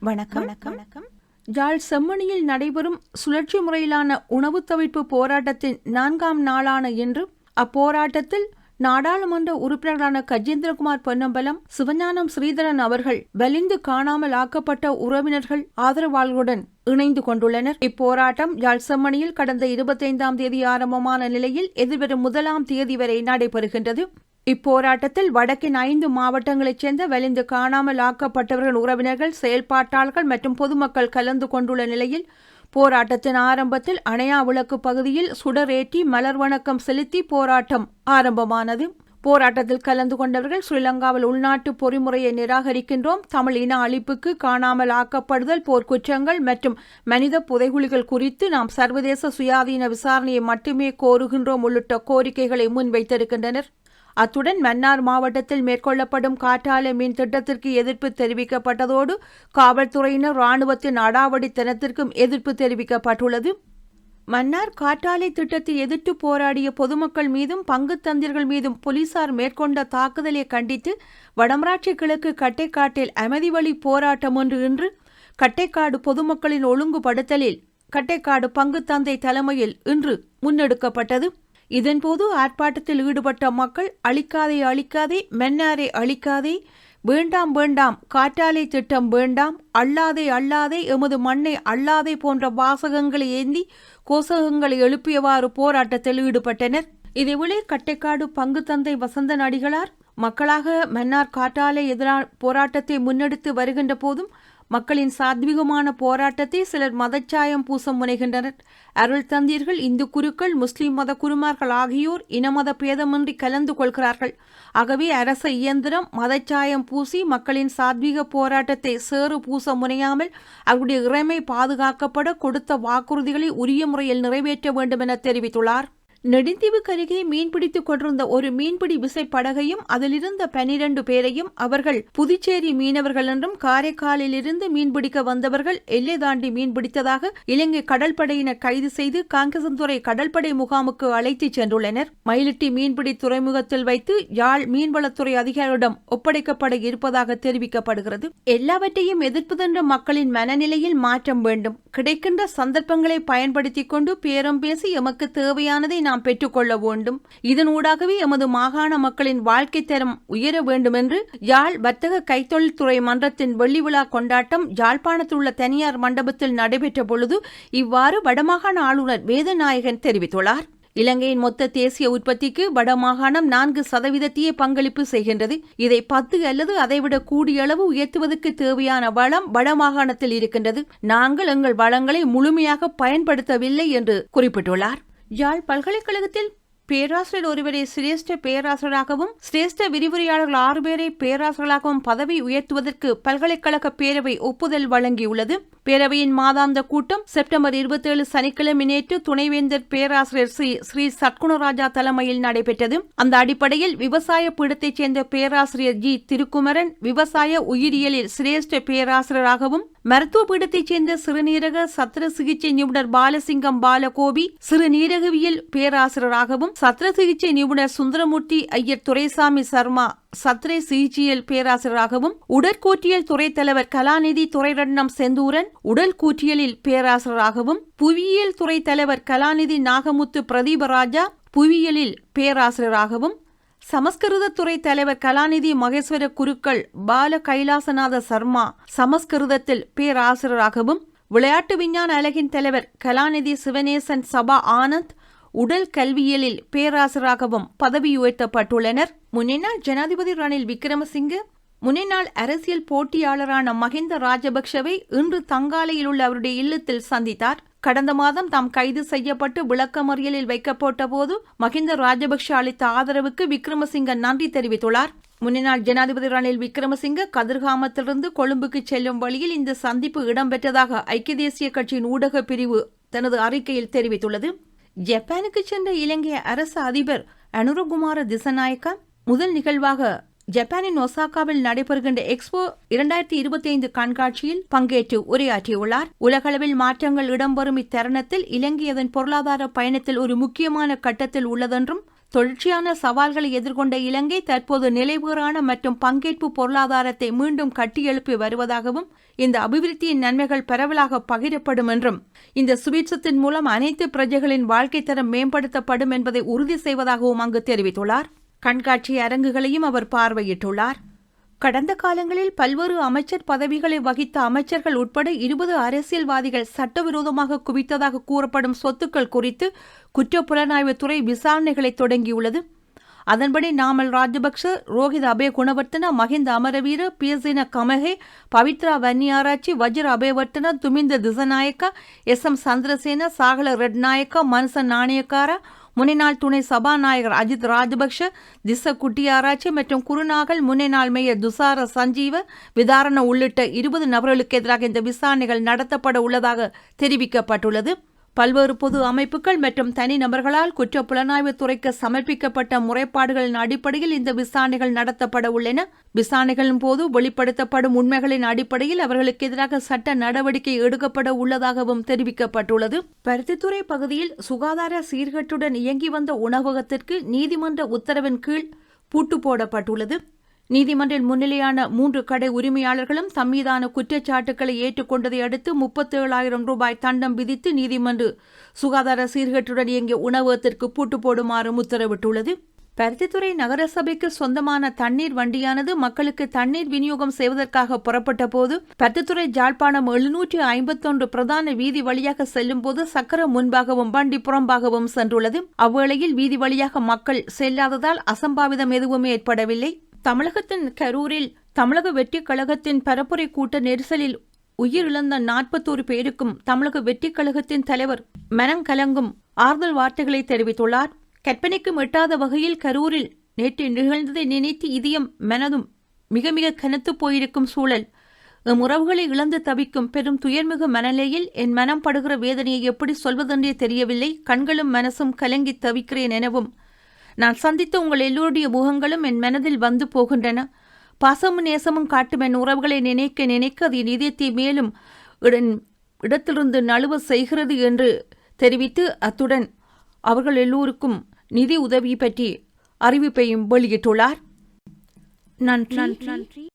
வணக்கம். வணக்கம். ஜாழ் செம்மணியில் நடைபெறும் சுழற்சி முறையிலான உணவு தவிர்ப்பு போராட்டத்தின் நான்காம் நாளான இன்று அப்போராட்டத்தில் நாடாளுமன்ற உறுப்பினர்களான கஜேந்திரகுமார் பொன்னம்பலம் சிவஞானம் ஸ்ரீதரன் அவர்கள் வலிந்து காணாமல் ஆக்கப்பட்ட உறவினர்கள் ஆதரவாளர்களுடன் இணைந்து கொண்டுள்ளனர். இப்போராட்டம் யாழ் செம்மணியில் கடந்த இருபத்தைந்தாம் தேதி ஆரம்பமான நிலையில் எதிர்வரும் முதலாம் தேதி வரை நடைபெறுகின்றது. இப்போராட்டத்தில் வடக்கின் ஐந்து மாவட்டங்களைச் சேர்ந்த வலிந்து காணாமல் ஆக்கப்பட்டவர்கள் உறவினர்கள் செயல்பாட்டாளர்கள் மற்றும் பொதுமக்கள் கலந்து கொண்டுள்ள நிலையில் போராட்டத்தின் ஆரம்பத்தில் அணையா விளக்கு பகுதியில் சுடரேற்றி மலர் வணக்கம் செலுத்தி போராட்டம் ஆரம்பமானது. போராட்டத்தில் கலந்து கொண்டவர்கள் ஸ்ரீலங்காவில் உள்நாட்டு பொறிமுறையை நிராகரிக்கின்றோம். தமிழ் இன அழிப்புக்கு காணாமல் ஆக்கப்படுதல் போர்க்குற்றங்கள் மற்றும் மனித புதைகுலிகள் குறித்து நாம் சர்வதேச சுயாதீன விசாரணையை மட்டுமே கோருகின்றோம் உள்ளிட்ட கோரிக்கைகளை முன்வைத்திருக்கின்றனர். அத்துடன் மன்னார் மாவட்டத்தில் மேற்கொள்ளப்படும் காற்றாலை மின் திட்டத்திற்கு எதிர்ப்பு தெரிவிக்கப்பட்டதோடு காவல்துறையினர் இராணுவத்தின் அடாவடித்தனத்திற்கும் எதிர்ப்பு தெரிவிக்கப்பட்டுள்ளது. மன்னார் காற்றாலை திட்டத்தை எதிர்த்து போராடிய பொதுமக்கள் மீதும் பங்குத்தந்திர்கள் மீதும் போலீசார் மேற்கொண்ட தாக்குதலை கண்டித்து வடமராட்சி கிழக்கு கட்டைக்காட்டில் அமைதி வழி போராட்டம் ஒன்று இன்று கட்டைக்காடு பொதுமக்களின் ஒழுங்குபடுத்தலில் கட்டைக்காடு பங்குத்தந்தை தலைமையில் இன்று முன்னெடுக்கப்பட்டது. இதன்போது ஆர்ப்பாட்டத்தில் ஈடுபட்ட மக்கள் அழிக்காதே அழிக்காதே மென்னாரை அழிக்காதே வேண்டாம் வேண்டாம் காற்றாலை திட்டம் வேண்டாம் அல்லாதே அல்லாதே எமது மண்ணை அல்லாதே போன்ற வாசகங்களை ஏந்தி கோசகங்களை எழுப்பியவாறு போராட்டத்தில் ஈடுபட்டனர். இதேவேளை கட்டைக்காடு பங்கு தந்தை வசந்த அடிகளார் மக்களாக மன்னார் காற்றாலை எதிரான போராட்டத்தை முன்னெடுத்து வருகின்ற போதும் மக்களின் சாத்விகமான போராட்டத்தை சிலர் மதச்சாயம் பூச முனைகின்றனர். அருள் தந்தீர்கள் இந்து குருக்கள் முஸ்லிம் மத குருமார்கள் ஆகியோர் இனமத பேதமின்றி கலந்து கொள்கிறார்கள். ஆகவே அரச இயந்திரம் மதச்சாயம் பூசி மக்களின் சாத்வீக போராட்டத்தை சேறு பூச முனையாமல் அவருடைய இறைமை பாதுகாக்கப்பட கொடுத்த வாக்குறுதிகளை உரிய முறையில் நிறைவேற்ற வேண்டும் என தெரிவித்துள்ளார். நெடுந்தீவுக்கு அருகே மீன்பிடித்துக் கொண்டிருந்த ஒரு மீன்பிடி விசைப்படகையும் அதிலிருந்த பனிரண்டு பேரையும் அவர்கள் புதுச்சேரி மீனவர்கள் என்றும் காரைக்காலிலிருந்து மீன்பிடிக்க வந்தவர்கள் எல்லை தாண்டி மீன்பிடித்ததாக இலங்கை கடற்படையினர் கைது செய்து காங்கசந்துறை கடற்படை முகாமுக்கு அழைத்துச் சென்றுள்ளனர். மயிலிட்டி மீன்பிடி துறைமுகத்தில் வைத்து யாழ் மீன்வளத்துறை அதிகாரிகளிடம் ஒப்படைக்கப்பட இருப்பதாக தெரிவிக்கப்படுகிறது. எல்லாவற்றையும் எதிர்ப்புதென்ற மக்களின் மனநிலையில் மாற்றம் வேண்டும். கிடைக்கின்ற சந்தர்ப்பங்களை பயன்படுத்திக் கொண்டு பேரம் பேசி எமக்கு தேவையானதை நாம் பெற்றுக்கொள்ள வேண்டும். இதனூடாகவே எமது மாகாண மக்களின் வாழ்க்கை தரம் உயர வேண்டுமென்று யாழ் வர்த்தக கைத்தொழில்துறை மன்றத்தின் வெள்ளி விழா கொண்டாட்டம் யாழ்ப்பாணத்தில் உள்ள தனியார் மண்டபத்தில் நடைபெற்ற பொழுது இவ்வாறு வடமாகாண ஆளுநர் வேதநாயகன் தெரிவித்துள்ளார். இலங்கையின் மொத்த தேசிய உற்பத்திக்கு வடமாகாணம் நான்கு சதவீதத்தையே பங்களிப்பு செய்கின்றது. இதை பத்து அல்லது அதைவிட கூடிய அளவு உயர்த்துவதற்கு தேவையான வளம் வடமாகாணத்தில் இருக்கின்றது. நாங்கள் எங்கள் வளங்களை முழுமையாக பயன்படுத்தவில்லை என்று குறிப்பிட்டுள்ளார். யாழ் பல்கலைக்கழகத்தில் பேராசிரியர் ஒருவரை சிரேஷ்ட பேராசிரியராகவும் சிரேஷ்ட விரிவுரையாளர்கள் ஆறு பேரை பேராசிரியர்களாகவும் பதவி உயர்த்துவதற்கு பல்கலைக்கழக பேரவை ஒப்புதல் வழங்கியுள்ளது. பேரவையின் மாதாந்த கூட்டம் செப்டம்பர் இருபத்தி ஏழு சனிக்கிழமை நேற்று துணைவேந்தர் பேராசிரியர் ஸ்ரீ ஸ்ரீ சட்குணராஜா தலைமையில் நடைபெற்றது. அந்த அடிப்படையில் விவசாய பீடத்தைச் சேர்ந்த பேராசிரியர் ஜி. திருக்குமரன் விவசாய உயிரியலில் சிரேஷ்ட பேராசிரியராகவும் மருத்துவ பீடத்தைச் சேர்ந்த சிறுநீரக சத்திர சிகிச்சை நிபுணர் பாலசிங்கம் பாலகோபி சிறுநீரகவியல் பேராசிரியராகவும் சத்திர சிகிச்சை நிபுணர் சுந்தரமூர்த்தி ஐயர் துரைசாமி சர்மா சத்திரை சிகிச்சையியல் பேராசிரியராகவும் உடற்கூற்றியல் துறை தலைவர் கலாநிதி துரைரட்னம் செந்தூரன் உடல் கூற்றியலில் பேராசிரியராகவும் புவியியல் துறை தலைவர் கலாநிதி நாகமுத்து பிரதீபராஜா புவியியலில் பேராசிரியராகவும் சமஸ்கிருத துறை தலைவர் கலாநிதி மகேஸ்வர குருக்கள் பால கைலாசநாத சர்மா சமஸ்கிருதத்தில் பேராசிரியராகவும் விளையாட்டு விஞ்ஞான அலகின் தலைவர் கலாநிதி சிவனேசன் சபா ஆனந்த் உடல் கல்வியலில் பேராசராகவும் பதவி உயர்த்தப்பட்டுள்ளனர் முன்னாள் ஜனாதிபதி ரணில் விக்ரமசிங்கே முன்னாள் அரசியல் போட்டியாளரான மஹிந்த ராஜபக்ஷவை இன்று தங்காலையில் உள்ள அவருடைய இல்லத்தில் சந்தித்தார். கடந்த மாதம் தாம் கைது செய்யப்பட்டு விளக்கமறியலில் வைக்கப்பட்ட போது மஹிந்த ராஜபக்ஷ அளித்த ஆதரவுக்கு விக்ரமசிங்க நன்றி தெரிவித்துள்ளார். முன்னாள் ஜனாதிபதி ரணில் விக்ரமசிங்க கதிர்காமத்திலிருந்து கொழும்புக்கு செல்லும் வழியில் இந்த சந்திப்பு இடம்பெற்றதாக ஐக்கிய தேசிய கட்சியின் ஊடக பிரிவு தனது அறிக்கையில் தெரிவித்துள்ளது. ஜப்பானுக்கு சென்ற இலங்கை அரசு அதிபர் அனுரகுமார திசநாயக்கா முதல் நிகழ்வாக ஜப்பானின் ஒசாகாவில் நடைபெறுகின்ற எக்ஸ்போ இரண்டாயிரத்தி இருபத்தி ஐந்து கண்காட்சியில் பங்கேற்று உரையாற்றியுள்ளார். உலகளவில் மாற்றங்கள் இடம்பெறும் இத்தருணத்தில் இலங்கை அதன் பொருளாதார பயணத்தில் ஒரு முக்கியமான கட்டத்தில் உள்ளதென்றும் தொடர்ச்சியான சவால்களை எதிர்கொண்ட இலங்கை தற்போது நிலைபெறான மற்றும் பங்கேற்பு பொருளாதாரத்தை மீண்டும் கட்டியெழுப்பி வருவதாகவும் இந்த அபிவிருத்தியின் நன்மைகள் பரவலாக பகிரப்படும் என்றும் இந்த சுபீட்சத்தின் மூலம் அனைத்து பிரஜைகளின் வாழ்க்கை தரம் மேம்படுத்தப்படும் என்பதை உறுதி செய்வதாகவும் அங்கு தெரிவித்துள்ளார். கண்காட்சி அரங்குகளையும் அவர் பார்வையிட்டுள்ளார். கடந்த காலங்களில் பல்வேறு அமைச்சர் பதவிகளை வகித்த அமைச்சர்கள் உட்பட இருபது அரசியல்வாதிகள் சட்டவிரோதமாக குவித்ததாக கூறப்படும் சொத்துக்கள் குறித்து குற்றப்புலனாய்வுத்துறை விசாரணைகளை தொடங்கியுள்ளது. அதன்படி Namal Rajapaksa Rohitha Abeygunawardena Mahinda Amaraweera Piyasena Gamage Pavithra Wanniarachchi Vajira Abeywardena Duminda Dissanayake S M Chandrasena Sagala Ratnayake Manusha Nanayakkara முன்னாள் துணை சபாநாயகர் அஜித் ராஜபக்ஷ திச குட்டியாராய்ச்சி மற்றும் குருநாகல் முன்னாள் மேயர் துசார சஞ்சீவ விதாரண உள்ளிட்ட இருபது நபர்களுக்கு எதிராக இந்த விசாரணைகள் நடத்தப்பட உள்ளதாக தெரிவிக்கப்பட்டுள்ளது. பல்வேறு பொது அமைப்புகள் மற்றும் தனிநபர்களால் குற்ற புலனாய்வுத் துறைக்கு சமர்ப்பிக்கப்பட்ட முறைப்பாடுகளின் அடிப்படையில் இந்த விசாரணைகள் நடத்தப்பட உள்ளன விசாரணைகளின் போது வெளிப்படுத்தப்படும் உண்மைகளின் அடிப்படையில் அவர்களுக்கு எதிராக சட்ட நடவடிக்கை எடுக்கப்பட உள்ளதாகவும் தெரிவிக்கப்பட்டுள்ளது. பருத்தித்துறை பகுதியில் சுகாதார சீர்கேட்டுடன் இயங்கி வந்த உணவகத்திற்கு நீதிமன்ற உத்தரவின் கீழ் பூட்டு போடப்பட்டுள்ளது. நீதிமன்றில் முன்னிலையான மூன்று கடை உரிமையாளர்களும் தம்மீதான குற்றச்சாட்டுக்களை ஏற்றுக்கொண்டதை அடுத்து முப்பத்தேழாயிரம் ரூபாய் தண்டம் விதித்து நீதிமன்று சுகாதார சீர்கேட்டுடன் இயங்கிய உணவகத்திற்கு பூட்டு போடுமாறும் உத்தரவிட்டுள்ளது. பருத்தித்துறை நகரசபைக்கு சொந்தமான தண்ணீர் வண்டியானது மக்களுக்கு தண்ணீர் விநியோகம் செய்வதற்காக புறப்பட்ட போது பருத்தித்துறை ஜாழ்ப்பாணம் எழுநூற்றி ஐம்பத்தொன்று பிரதான வீதி வழியாக செல்லும் போது சக்கரம் முன்பாகவும் வண்டி புறம்பாகவும் சென்றுள்ளது. அவ்வேளையில் வீதி வழியாக மக்கள் செல்லாததால் அசம்பாவிதம் எதுவுமே ஏற்படவில்லை. தமிழகத்தின் கரூரில் தமிழக வெற்றிக் கழகத்தின் பரப்புரை கூட்ட நெரிசலில் உயிரிழந்த நாற்பத்தோரு பேருக்கும் தமிழக வெற்றிக் கழகத்தின் தலைவர் மனங்கலங்கும் ஆறுதல் வார்த்தைகளை தெரிவித்துள்ளார். கற்பனைக்கும் எட்டாத வகையில் கரூரில் நேற்று நிகழ்ந்ததை நினைத்து இதயம் மனதும் மிக மிக கனத்து போயிருக்கும் சூழல். எம் உறவுகளை இழந்து தவிக்கும் பெரும் துயர்மிகு மனநிலையில் என் மனம் படுகிற வேதனையை எப்படி சொல்வதென்றே தெரியவில்லை. கண்களும் மனசும் கலங்கி தவிக்கிறேன் எனவும் நான் சந்தித்த உங்கள் எல்லோருடைய முகங்களும் என் மனதில் வந்து போகின்றன. பாசமும் நேசமும் காட்டும் என் உறவுகளை நினைக்க நினைக்க அது என் இதயத்தை மேலும் இடத்திலிருந்து நழுவ செய்கிறது என்று தெரிவித்து அத்துடன் அவர்கள் எல்லோருக்கும் நிதி உதவி பற்றி அறிவிப்பையும் வெளியிட்டுள்ளார். நன்றி. நன்றி.